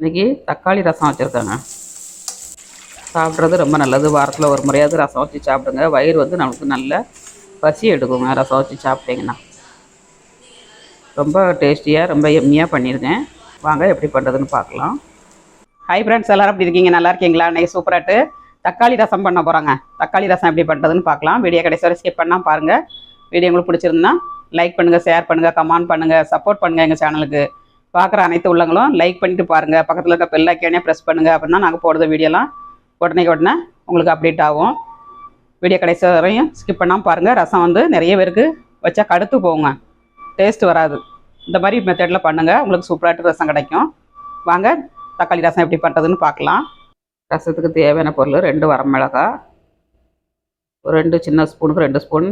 இன்றைக்கி தக்காளி ரசம் வச்சுருக்கேங்க. சாப்பிட்றது ரொம்ப நல்லது. வாரத்தில் ஒரு முறையாவது ரசம் வச்சு சாப்பிடுங்க. வயிறு வந்து நமக்கு நல்ல பசி எடுக்குங்க. ரசம் வச்சு சாப்பிட்டீங்கன்னா. ரொம்ப டேஸ்டியாக ரொம்ப எம்மியாக பண்ணியிருக்கேன் வாங்க எப்படி பண்ணுறதுன்னு பார்க்கலாம். ஹை ஃப்ரெண்ட்ஸ் எல்லாரும் எப்படி இருக்கீங்க? நல்லா இருக்கீங்களா? இன்றைக்கி சூப்பராட்டு தக்காளி ரசம் பண்ண போகிறாங்க தக்காளி ரசம் எப்படி பண்ணுறதுன்னு பார்க்கலாம். வீடியோ கடைசி வரை ஸ்கிப் பண்ணால் பாருங்கள் வீடியோ உங்களுக்கு பிடிச்சிருந்தா லைக் பண்ணுங்கள் ஷேர் பண்ணுங்கள் கமெண்ட் பண்ணுங்கள் சப்போர்ட் பண்ணுங்கள் எங்கள் சேனலுக்கு பார்க்குற அனைத்து உள்ளங்களும் லைக் பண்ணிட்டு பாருங்கள் பக்கத்தில் இருக்க பெல் ஐக்கானே ப்ரெஸ் பண்ணுங்கள் அப்படின்னா நாங்கள் போடுற வீடியோலாம் உடனே உடனே உங்களுக்கு அப்டேட் ஆகும். வீடியோ கடைசி வரையும் ஸ்கிப் பண்ணாமல் பாருங்கள் ரசம் வந்து நிறைய பேருக்கு வச்சா கடுத்து போகுங்க. டேஸ்ட் வராது. இந்த மாதிரி மெத்தடில் பண்ணுங்கள் உங்களுக்கு சூப்பராகிட்டு ரசம் கிடைக்கும். வாங்க தக்காளி ரசம் எப்படி பண்ணுறதுன்னு பார்க்கலாம் ரசத்துக்கு தேவையான பொருள் ரெண்டு மிளகா ஒரு ரெண்டு சின்ன ஸ்பூனுக்கு ரெண்டு ஸ்பூன்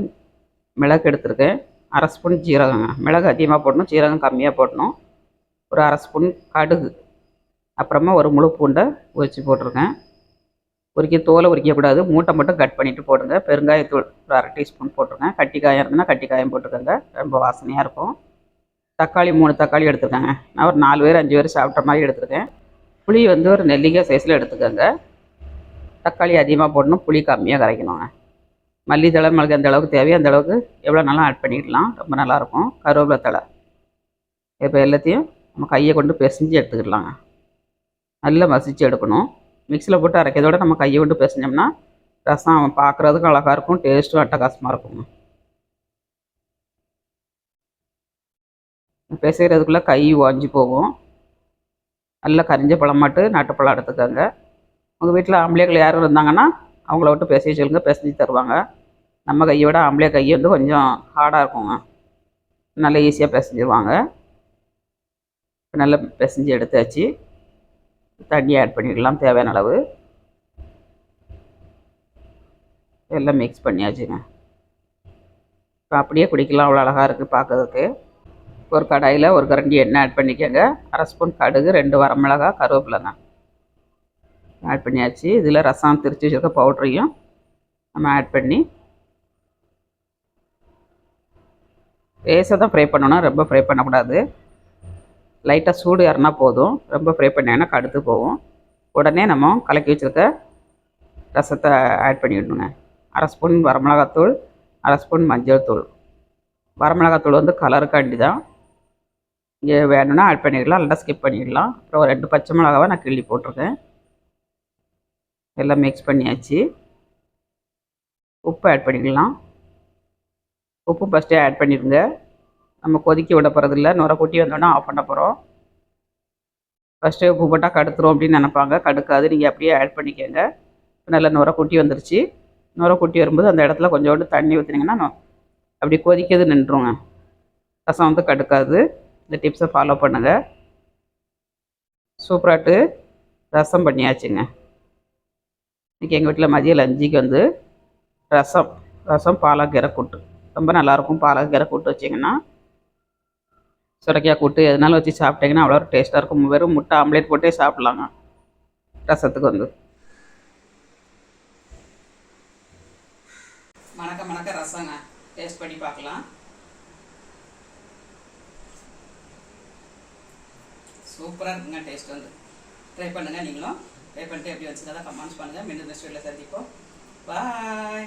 மிளகு எடுத்திருக்கேன். அரை ஸ்பூன் ஜீரகம். மிளகு அதிகமாக போடணும். ஜீரகம் கம்மியாக போடணும். ஒரு அரை ஸ்பூன் கடுகு அப்புறமா ஒரு முழு பூண்டை உரிச்சு போட்டிருக்கேன். உரிக்க தோலை உரிக்கக்கூடாது. மூட்டை மட்டும் கட் பண்ணிவிட்டு போடுங்க. பெருங்காயத்தூள் ஒரு அரை டீஸ்பூன் போட்டிருக்கேன். கட்டி காயம் இருந்ததுன்னா கட்டி காயம் போட்டுக்கோங்க. ரொம்ப வாசனையாக இருக்கும். தக்காளி மூணு தக்காளி எடுத்துக்கோங்க நான் ஒரு நாலு பேர் அஞ்சு பேர் சாப்பிட்ற மாதிரி எடுத்துருக்கேன். புளி வந்து ஒரு நெல்லிக்காய் சைஸில் எடுத்துக்கோங்க. தக்காளி அதிகமாக போடணும். புளி கம்மியாக கரைக்கணுங்க. மல்லித்தழை மிளகு அந்த அளவுக்கு தேவையோ அந்த அளவுக்கு எவ்வளோ நாளும் ஆட் பண்ணிக்கலாம். ரொம்ப நல்லாயிருக்கும் கருவேப்பிலை தழை. இப்போ எல்லாத்தையும் நம்ம கையை கொண்டு பிசைஞ்சு எடுத்துக்கிடலாங்க நல்லா மசிச்சு எடுக்கணும். மிக்சியில் போட்டு அரைக்கிறதோட நம்ம கையை கொண்டு பிசைஞ்சோம்னா ரசம் பார்க்குறதுக்கும் அழகாக இருக்கும் டேஸ்ட்டும் அட்டகாசமாக இருக்குங்க பிசைகிறதுக்குள்ளே கை ஓஞ்சி போகும். நல்லா கரிஞ்ச பழமாட்டு நாட்டுப்பழம் எடுத்துக்கோங்க. உங்கள் வீட்டில் ஆம்பளைகள் யாரும் இருந்தாங்கன்னா அவங்கள விட்டு பிசைய சொல்லுங்க பிசைஞ்சு தருவாங்க. நம்ம கையை விட ஆம்பளை கை வந்து கொஞ்சம் ஹார்டாக இருக்குங்க. நல்லா ஈஸியாக பிசைஞ்சிருவாங்க. நல்லா பிசைஞ்சு எடுத்தாச்சு. தண்ணி ஆட் பண்ணிடலாம் தேவையான அளவு. எல்லாம் மிக்ஸ் பண்ணியாச்சுங்க. இப்போ அப்படியே குடிக்கலாம் அவ்வளோ அழகாக இருக்குது பார்க்கறதுக்கு ஒரு கடாயில் ஒரு கரண்டி எண்ணெய் ஆட் பண்ணிக்கோங்க. அரை ஸ்பூன் கடுகு ரெண்டு வரமிளகா கருவேப்பிலைங்க. ஆட் பண்ணியாச்சு. இதில் ரசம் திரிச்சு வச்சுருக்க பவுட்ரையும் நம்ம ஆட் பண்ணி லேசாக தான் ஃப்ரை பண்ணணும். ரொம்ப ஃப்ரை பண்ணக்கூடாது. லைட்டாக சூடு ஏறினா போதும். ரொம்ப ஃப்ரை பண்ணிங்கன்னா கடுத்து போகும். உடனே நம்ம கலக்கி வச்சுருக்க ரசத்தை ஆட் பண்ணிவிடணுங்க அரை ஸ்பூன் வரமிளகாத்தூள் அரை ஸ்பூன் மஞ்சள் தூள். வரமிளகாத்தூள் வந்து கலருக்காண்டி தான் இங்கே வேணும்னா ஆட் பண்ணிடலாம் இல்லைனா ஸ்கிப் பண்ணிடலாம். அப்புறம் ரெண்டு பச்சை மிளகாவை நான் கிள்ளி போட்டிருக்கேன். எல்லாம் மிக்ஸ் பண்ணியாச்சு. உப்பு ஆட் பண்ணிக்கலாம். உப்பு ஃபஸ்ட்டே ஆட் பண்ணிடுங்க. நம்ம கொதிக்க விட போகிறதில்ல நுர கொட்டி வந்தோடனே ஆஃப் பண்ண போகிறோம் ஃபஸ்ட்டே உப்பு போட்டால் கடுத்துரும் அப்படின்னு நினப்பாங்க. கடுக்காது. நீங்கள் அப்படியே ஆட் பண்ணிக்கோங்க. நல்லா நுர கொட்டி வந்துருச்சு. நுர கொட்டி வரும்போது அந்த இடத்துல கொஞ்சோண்டு தண்ணி ஊற்றினீங்கன்னா அப்படி கொதிக்கிறது நின்றுங்க ரசம் வந்து கடுக்காது. இந்த டிப்ஸை ஃபாலோ பண்ணுங்கள் சூப்பராட்டு ரசம் பண்ணியாச்சுங்க. இன்றைக்கி எங்கள் வீட்டில் மதியம் லஞ்சிக்கு வந்து ரசம். ரசம் பாலக்கீரை கூட்டு. ரொம்ப நல்லாயிருக்கும் பாலக்கீரை கூட்டு வச்சிங்கன்னா சுரைக்காய் கூட்டு எதனால வச்சு சாப்பிட்டீங்கன்னா அவ்வளோ டேஸ்ட்டாக இருக்கும். வெறும் முட்டை ஆம்லேட் போட்டே சாப்பிட்லாங்க ரசத்துக்கு வந்து. மணக்க மணக்க ரசங்க. டேஸ்ட் பண்ணி பார்க்கலாம். சூப்பராக இருக்குங்க டேஸ்ட் வந்து. ட்ரை பண்ணுங்கள் நீங்களும். ட்ரை பண்ணிட்டு எப்படி வச்சுருந்தா கமெண்ட்ஸ் பண்ணுங்கள் மீண்டும் நெக்ஸ்ட் வீடியோவில் சந்திப்போம். பாய்